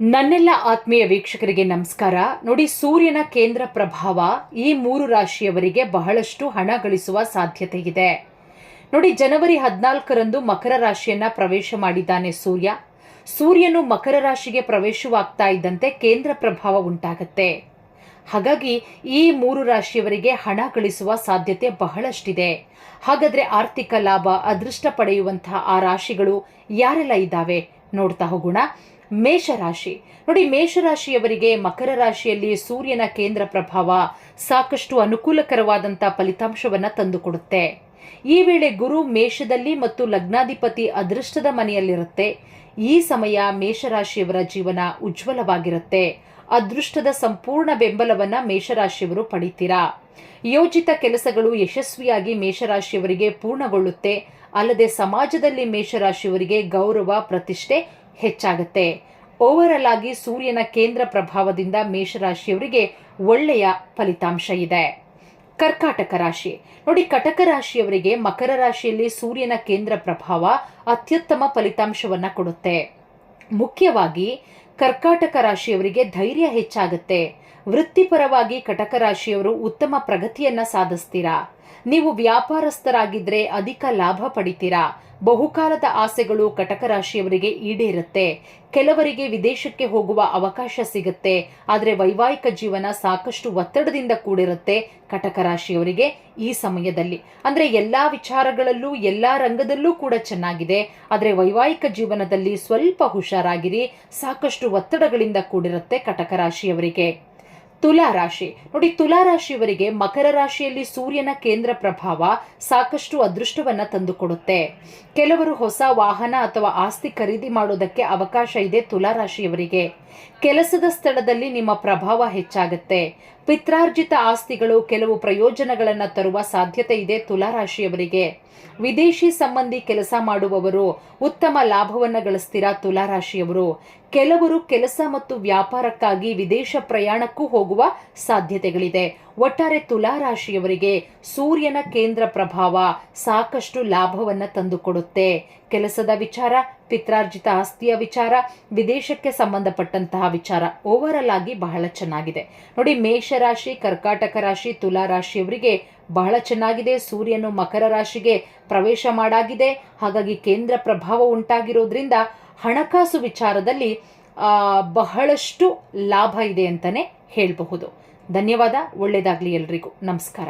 ನನ್ನೆಲ್ಲ ಆತ್ಮೀಯ ವೀಕ್ಷಕರಿಗೆ ನಮಸ್ಕಾರ. ನೋಡಿ, ಸೂರ್ಯನ ಕೇಂದ್ರ ಪ್ರಭಾವ ಈ ಮೂರು ರಾಶಿಯವರಿಗೆ ಬಹಳಷ್ಟು ಹಣ ಗಳಿಸುವ ಸಾಧ್ಯತೆ ಇದೆ. ನೋಡಿ, ಜನವರಿ ಹದಿನಾಲ್ಕರಂದು ಮಕರ ರಾಶಿಯನ್ನ ಪ್ರವೇಶ ಮಾಡಿದ್ದಾನೆ ಸೂರ್ಯ. ಸೂರ್ಯನು ಮಕರ ರಾಶಿಗೆ ಪ್ರವೇಶವಾಗ್ತಾ ಇದ್ದಂತೆ ಕೇಂದ್ರ ಪ್ರಭಾವ ಉಂಟಾಗತ್ತೆ. ಹಾಗಾಗಿ ಈ ಮೂರು ರಾಶಿಯವರಿಗೆ ಹಣ ಗಳಿಸುವ ಸಾಧ್ಯತೆ ಬಹಳಷ್ಟಿದೆ. ಹಾಗಾದ್ರೆ ಆರ್ಥಿಕ ಲಾಭ, ಅದೃಷ್ಟ ಪಡೆಯುವಂತಹ ಆ ರಾಶಿಗಳು ಯಾರೆಲ್ಲ ಇದ್ದಾವೆ ನೋಡ್ತಾ ಹೋಗೋಣ. ಮೇಷರಾಶಿ. ನೋಡಿ, ಮೇಷರಾಶಿಯವರಿಗೆ ಮಕರ ರಾಶಿಯಲ್ಲಿ ಸೂರ್ಯನ ಕೇಂದ್ರ ಪ್ರಭಾವ ಸಾಕಷ್ಟು ಅನುಕೂಲಕರವಾದಂಥ ಫಲಿತಾಂಶವನ್ನ ತಂದುಕೊಡುತ್ತೆ. ಈ ವೇಳೆ ಗುರು ಮೇಷದಲ್ಲಿ ಮತ್ತು ಲಗ್ನಾಧಿಪತಿ ಅದೃಷ್ಟದ ಮನೆಯಲ್ಲಿರುತ್ತೆ. ಈ ಸಮಯ ಮೇಷರಾಶಿಯವರ ಜೀವನ ಉಜ್ವಲವಾಗಿರುತ್ತೆ. ಅದೃಷ್ಟದ ಸಂಪೂರ್ಣ ಬೆಂಬಲವನ್ನ ಮೇಷರಾಶಿಯವರು ಪಡಿತೀರಾ? ಯೋಜಿತ ಕೆಲಸಗಳು ಯಶಸ್ವಿಯಾಗಿ ಮೇಷರಾಶಿಯವರಿಗೆ ಪೂರ್ಣಗೊಳ್ಳುತ್ತೆ. ಅಲ್ಲದೆ ಸಮಾಜದಲ್ಲಿ ಮೇಷರಾಶಿಯವರಿಗೆ ಗೌರವ, ಪ್ರತಿಷ್ಠೆ ಹೆಚ್ಚಾಗುತ್ತೆ. ಓವರಲ್ ಆಗಿ ಸೂರ್ಯನ ಕೇಂದ್ರ ಪ್ರಭಾವದಿಂದ ಮೇಷರಾಶಿಯವರಿಗೆ ಒಳ್ಳೆಯ ಫಲಿತಾಂಶ ಇದೆ. ಕರ್ಕಾಟಕ ರಾಶಿ. ನೋಡಿ, ಕಟಕ ರಾಶಿಯವರಿಗೆ ಮಕರ ರಾಶಿಯಲ್ಲಿ ಸೂರ್ಯನ ಕೇಂದ್ರ ಪ್ರಭಾವ ಅತ್ಯುತ್ತಮ ಫಲಿತಾಂಶವನ್ನ ಕೊಡುತ್ತೆ. ಮುಖ್ಯವಾಗಿ, ಕರ್ಕಾಟಕ ರಾಶಿಯವರಿಗೆ ಧೈರ್ಯ ಹೆಚ್ಚಾಗುತ್ತೆ. ವೃತ್ತಿಪರವಾಗಿ ಕಟಕ ರಾಶಿಯವರು ಉತ್ತಮ ಪ್ರಗತಿಯನ್ನ ಸಾಧಿಸ್ತೀರಾ? ನೀವು ವ್ಯಾಪಾರಸ್ಥರಾಗಿದ್ರೆ ಅಧಿಕ ಲಾಭ ಪಡಿತೀರಾ? ಬಹುಕಾಲದ ಆಸೆಗಳು ಕಟಕ ರಾಶಿಯವರಿಗೆ ಈಡೇರುತ್ತೆ. ಕೆಲವರಿಗೆ ವಿದೇಶಕ್ಕೆ ಹೋಗುವ ಅವಕಾಶ ಸಿಗುತ್ತೆ. ಆದರೆ ವೈವಾಹಿಕ ಜೀವನ ಸಾಕಷ್ಟು ಒತ್ತಡದಿಂದ ಕೂಡಿರುತ್ತೆ ಕಟಕ ರಾಶಿಯವರಿಗೆ ಈ ಸಮಯದಲ್ಲಿ. ಅಂದ್ರೆ ಎಲ್ಲಾ ವಿಚಾರಗಳಲ್ಲೂ, ಎಲ್ಲಾ ರಂಗದಲ್ಲೂ ಕೂಡ ಚೆನ್ನಾಗಿದೆ. ಆದರೆ ವೈವಾಹಿಕ ಜೀವನದಲ್ಲಿ ಸ್ವಲ್ಪ ಹುಷಾರಾಗಿರಿ. ಸಾಕಷ್ಟು ಒತ್ತಡಗಳಿಂದ ಕೂಡಿರುತ್ತೆ ಕಟಕ ರಾಶಿಯವರಿಗೆ ತುಲಾ ರಾಶಿ. ನೋಡಿ, ತುಲಾ ರಾಶಿಯವರಿಗೆ ಮಕರ ರಾಶಿಯಲ್ಲಿ ಸೂರ್ಯನ ಕೇಂದ್ರ ಪ್ರಭಾವ ಸಾಕಷ್ಟು ಅದೃಷ್ಟವನ್ನ ತಂದುಕೊಡುತ್ತೆ. ಕೆಲವರು ಹೊಸ ವಾಹನ ಅಥವಾ ಆಸ್ತಿ ಖರೀದಿ ಮಾಡೋದಕ್ಕೆ ಅವಕಾಶ ಇದೆ ತುಲಾ ರಾಶಿಯವರಿಗೆ. ಕೆಲಸದ ಸ್ಥಳದಲ್ಲಿ ನಿಮ್ಮ ಪ್ರಭಾವ ಹೆಚ್ಚಾಗುತ್ತೆ. ಪಿತ್ರಾರ್ಜಿತ ಆಸ್ತಿಗಳು ಕೆಲವು ಪ್ರಯೋಜನಗಳನ್ನು ತರುವ ಸಾಧ್ಯತೆ ಇದೆ ತುಲಾ ರಾಶಿಯವರಿಗೆ ವಿದೇಶಿ ಸಂಬಂಧಿ ಕೆಲಸ ಮಾಡುವವರು ಉತ್ತಮ ಲಾಭವನ್ನು ಗಳಿಸ್ತೀರಾ ತುಲಾ ರಾಶಿಯವರು ಕೆಲವರು ಕೆಲಸ ಮತ್ತು ವ್ಯಾಪಾರಕ್ಕಾಗಿ ವಿದೇಶ ಪ್ರಯಾಣಕ್ಕೂ ಹೋಗುವ ಸಾಧ್ಯತೆಗಳಿದೆ. ಒಟ್ಟಾರೆ ತುಲಾ ರಾಶಿಯವರಿಗೆ ಸೂರ್ಯನ ಕೇಂದ್ರ ಪ್ರಭಾವ ಸಾಕಷ್ಟು ಲಾಭವನ್ನು ತಂದುಕೊಡುತ್ತೆ. ಕೆಲಸದ ವಿಚಾರ ಪಿತ್ರಾರ್ಜಿತ ಆಸ್ತಿಯ ವಿಚಾರ, ವಿದೇಶಕ್ಕೆ ಸಂಬಂಧಪಟ್ಟಂತಹ ವಿಚಾರ ಓವರಲ್ ಆಗಿ ಬಹಳ ಚೆನ್ನಾಗಿದೆ. ನೋಡಿ ಮೇಷರಾಶಿ ಕರ್ಕಾಟಕ ರಾಶಿ, ತುಲಾ ರಾಶಿಯವರಿಗೆ ಬಹಳ ಚೆನ್ನಾಗಿದೆ. ಸೂರ್ಯನು ಮಕರ ರಾಶಿಗೆ ಪ್ರವೇಶ ಮಾಡಾಗಿದೆ. ಹಾಗಾಗಿ ಕೇಂದ್ರ ಪ್ರಭಾವ ಉಂಟಾಗಿರೋದ್ರಿಂದ ಹಣಕಾಸು ವಿಚಾರದಲ್ಲಿ ಬಹಳಷ್ಟು ಲಾಭ ಇದೆ ಅಂತಲೇ ಹೇಳಬಹುದು. ಧನ್ಯವಾದ ಒಳ್ಳೆಯದಾಗಲಿ ಎಲ್ರಿಗೂ. ನಮಸ್ಕಾರ.